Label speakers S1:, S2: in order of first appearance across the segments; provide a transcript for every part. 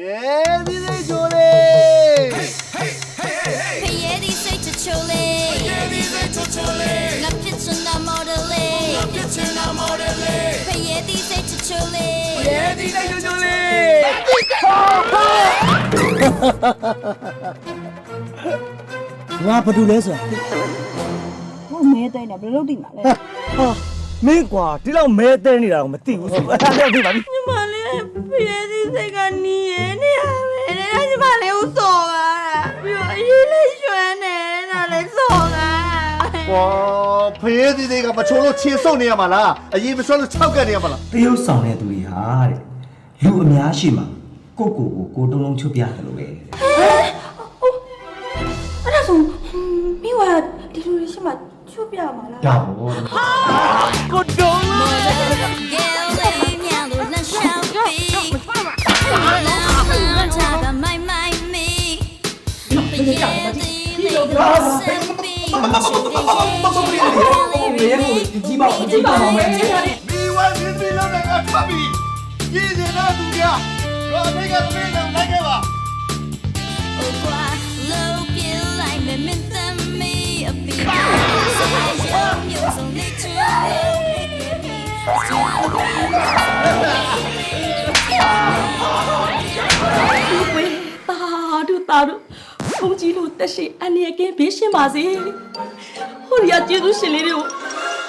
S1: ဒီစိတ်ချိုးလေ
S2: ဖျဲဒီစိတ်ချချိုလေးဖျဲဒီစိတ်ချချိုလေးငါဖြစ်ချင်တာမော်ဒယ်လေးငါဖြစ်ချင်တာမော်ဒယ်လေးဖျဲဒီစိတ်ချချိုလေး
S1: ဒီစိတ်ချိုးလေ
S3: ငါဘာလို့လဲဆိုတာ
S4: ဟိုမဲတဲ့နေဘယ်လိုလုပ်သိမှာလဲ
S3: ဟာမင်းကွာဒီလောက်မဲတဲနေတာကိုမသိဘူးဆိုအဲ့ဒါလည်းသိပါပြီ
S4: ညီမလေး ဖျဲသီးစိတ်ကနီးရဲနေရပဲတဲ့ညီမလေးကိုစော်ပါပြီးတော့အရေးလေးရွှမ်းနေတာလည်းစော်ပါ
S1: ကွာဖရဲဒီစိတ်ကမချိုးလို့ခြေဆုပ်နေရမှာလားအရင်မဆွလို့၆ကတ်နေရမှာလား
S5: တရုတ်ဆောင်တဲ့သူတွေဟာတဲ့လူအများရှိမှကိုယ့်ကိုယ်ကိုကိုယ်တုံးလုံးချုပ်ပြတယ်လို့ပဲ
S4: အဲ့ဒါဆိုမိဝါဒီလိုရှိမှချုပ်ပြမှာလား
S5: ဒါပေါ့
S3: ကိုတုံး
S2: မော်ဒယ်ဂဲလေး ပြီးရှိတ ယ်
S5: ကြီးပါဦးကြီးပါဦးမယ်
S1: ဒီဝိုင်းဒီဒီလုံးကထပ်ပြီးကြီးနေတာသူကရောအမေကသမီးလည်းလိုက်ခဲ့ပါ
S2: Oh, why look it like me, me, me, a bit. You're so nature.
S6: ဝေးတာတို့တာတို့ဘုံကြီးလို့တက်ရှိအန်ရကင်းဘေးရှင်းပါစေဟိုရကျေးဇူးရှင်လေးတွေကို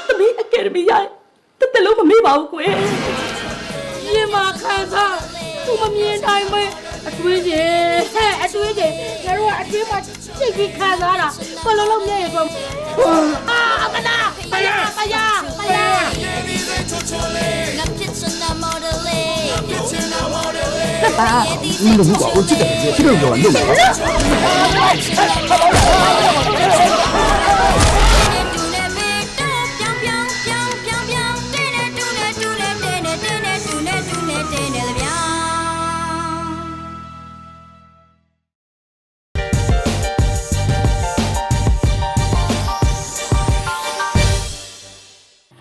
S6: သမီးအကယ်ဒမီရတက်တက်လုံးမမေ့ပါဘူးကွယ်ရင်မခံစားသူမမြင်တိုင်းပဲအတွင်းကြီးဟဲ့အတွင်းကြီးငါတို့အတွင်းမှာစိတ်ကြီးခံစားတာဘယ်လိုလုပ်မြဲရောအာ
S3: ပါဦးလို့ကွာဦးချစ်တယ်ချစ်လို့